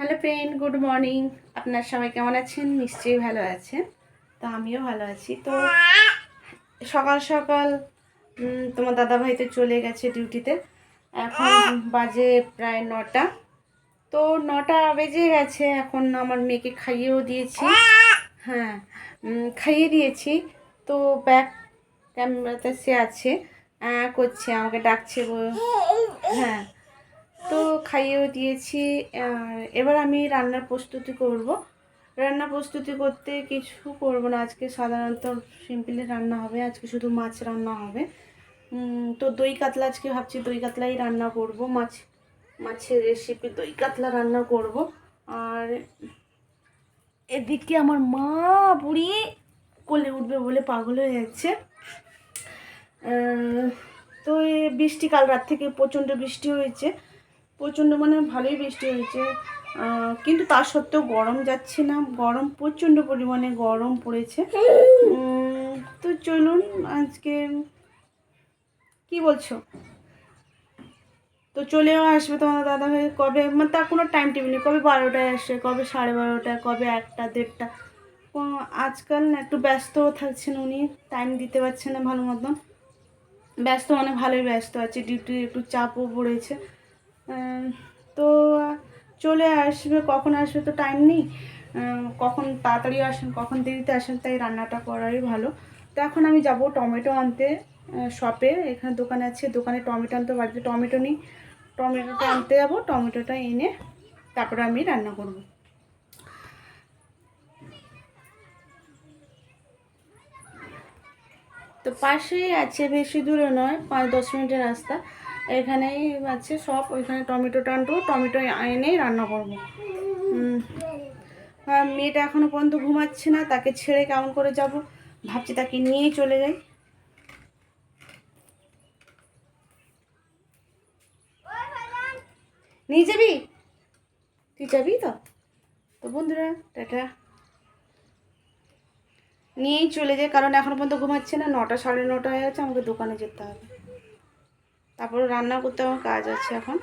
Hello friend, good morning. আপনার সবাই কেমন আছেন? নিশ্চয়ই ভালো আছেন। তো আমিও ভালো আছি। তো সকাল সকাল তোমার দাদাভাই তো চলে গেছে ডিউটিতে। এখন বাজে প্রায় নটা। তো নটা বেজে গেছে। এখন আমার মেয়েকে খাইয়েও দিয়েছি। হ্যাঁ খাইয়ে দিয়েছি। তো ব্যাক ক্যামেরাতে সে আছে করছে, আমাকে ডাকছে হ্যাঁ খাইয়েও দিয়েছি। এবার আমি রান্নার প্রস্তুতি করব। রান্না প্রস্তুতি করতে কিছু করব না। আজকে সাধারণত সিম্পলি রান্না হবে। আজকে শুধু মাছ রান্না হবে। তো দই কাতলা, আজকে ভাবছি দই কাতলাই রান্না করব। মাছ, মাছের রেসিপি দই কাতলা রান্না করব। আর এদিকে আমার মা বুড়ি কোলে উঠবে বলে পাগল হয়ে যাচ্ছে। তো এই বৃষ্টি কাল রাত থেকে প্রচণ্ড বৃষ্টি হয়েছে। প্রচণ্ড মানে ভালোই বৃষ্টি হয়েছে। কিন্তু তার সত্ত্বেও গরম যাচ্ছে না। গরম, প্রচণ্ড পরিমাণে গরম পড়েছে। তো চলুন আজকে কি বলছো? তো চলেও আসবে তোমার দাদা ভাই কবে? মানে তার কোনো টাইম টেবিল নেই। কবে বারোটায় আসে? কবে সাড়ে বারোটায় কবে একটা, দেড়টা? আজকাল না একটু ব্যস্তও থাকছেন উনি। টাইম দিতে পারছেন না ভালো মতন। ব্যস্ত মানে ভালোই ব্যস্ত আছে। ডিউটির একটু চাপও পড়েছে। তো চলে আসবে, কখন আসবে তো টাইম নেই। কখন তাড়াতাড়ি আসেন, কখন দেরিতে আসেন, তাই রান্নাটা করাই ভালো। তো এখন আমি যাব টমেটো আনতে শপে এখানে দোকান আছে, দোকানে টমেটো আনতে বাড়িতে টমেটো নেই। টমেটোটা আনতে যাব, টমেটোটা এনে তারপরে আমি রান্না করব। তো পাশেই আছে, বেশি দূরে নয়, পাঁচ দশ মিনিটের রাস্তা। এখানেই আছে সব, ওইখানে টমেটো টানবো, টমেটো এনেই রান্না করব। মেয়েটা এখনও পর্যন্ত ঘুমাচ্ছে না, তাকে ছেড়ে কেমন করে যাব? ভাবছি তাকে নিয়েই চলে যাই। নিয়ে যাবি? তুই যাবি তো? তো বন্ধুরা, টাটা। নিয়েই চলে যায় কারণ এখনও পর্যন্ত ঘুমাচ্ছে না, নটা সাড়ে নটা হয়ে গেছে আমাকে দোকানে যেতে হবে। তারপরে রান্না করতে আমার কাজ আছে এখন।